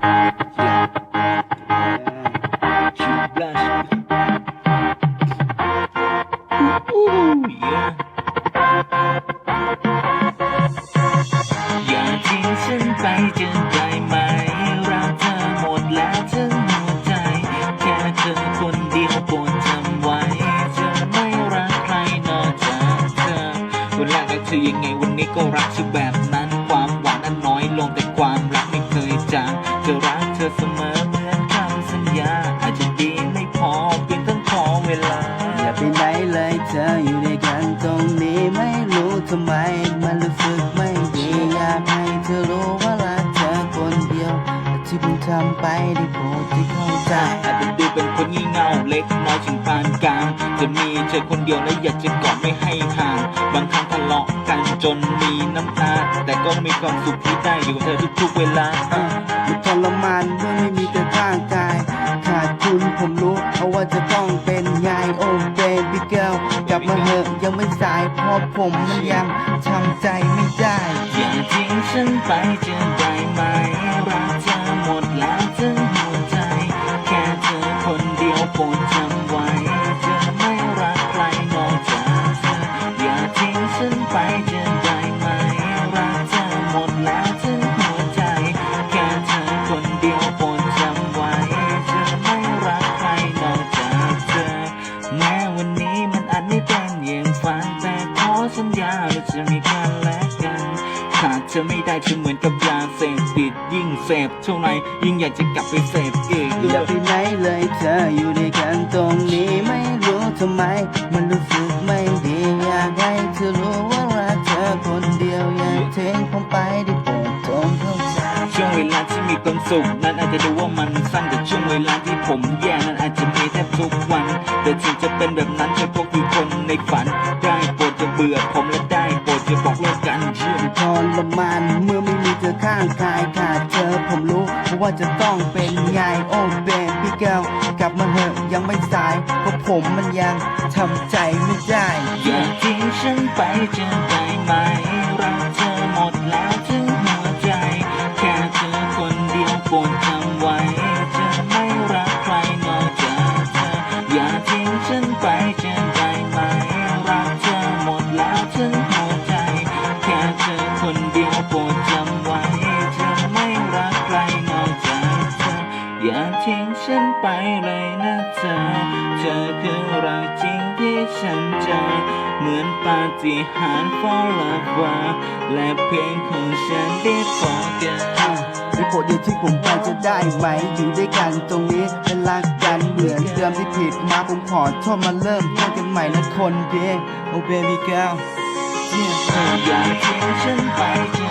She blush. Ooh, yeah. อย่าทิ้ ธอเสมอเหมือนคำสัญญา อาจจะดีไม่พอเพียงต้องขอเวลา อย่าไปไหนเลยเธออยู่ด้วยกันตรงนี้ไม่รู้ทำไม มันรู้สึกไม่ดีอยากให้เธอรู้ว่ารักเธอคนเดียวแต่ที่ผมทำไปได้โปรดที่เข้าใจอาจจะดูเป็นคนงี่เง่าเล็กน้อยถึงปานกลางจะมีเธอคนเดียวและอยากจะกอดไม่ให้ห่างบางครั้งทะเลาะกันจนมีน้ำตา แต่ก็มีความสุขที่ได้อยู่กับเธอทุกๆเวลามันท รมานเมื่อไม่มีเธอข้างกาย ขาดคุณผมรู้เอาว่าจะต้องเป็นไงโอ้เบบี้เกิลกลับมาเหอะยังไม่สายเพราะผมมันยังทำใจไม่ได้อย่าทิ้งฉันไปจะได้ไหมรักเธอหมดแล้วทั้งหัวใจ แค่เธอคนเดียวโปรดจำไว้จะไม่รักใครนอกจากเธออย่าทิ้งฉันไปจะ ญาว่าจะมีกันและกันขาดเธอไม่ได้เธอเหมือนกับยาเสพติดยิ่งเสพเท่าไหร่ยิ่งอยากจะกลับไปเสพอีกอย่าไปไหนเลยเธออยู่ด้วยกันตรงนี้ไม่รู้ทำไม มันรู้สึกไม่ดีอยากให้เธอรู้ว่ารักเธอคนเดียวอย่าทิ้งผมไปได้โปรดจงเข้าใจช่วงเวลาที่มีความสุขนั้นอาจจะดูว่ามันสั้นแต่ช่วงเวลาที่ผมแย่นั้นอาจจะมีแทบทุกวัน แต่ถึงจะเป็นแบบนั้นให้พวกอยู่คนในฝันได้ จะเบื่อผมและได้โปรดจะบอกเลิกกันเชื่อทรมานเมื่อไม่มีเธอข้างกายขาดเธอผมรู้ว่าจะต้องเป็นไงโอ้เบบี้เกลกลับมาเหอะยังไม่สายเพราะผมมันยังทำใจไม่ได้อย่าทิ้งฉันไปจะได้ไหมรักเธอหมดแล้วถึงหัวใจ แค่เธอคนเดียวโปรดจำไว้ ที่ฉันเจอเหมือนปาฏิหาริย์ forever และเพียงของฉันได้ forget ได้โปรดอย่าทิ้งผมไปจะได้ไหม อยู่ด้วยกันตรงนี้และรักกันเหมือนเดิมที่ผิดมาผมขอโทษมาเริ่มต้นกันใหม่นะคนเพียงโอ้เบบี้เกิลอย่าทิ้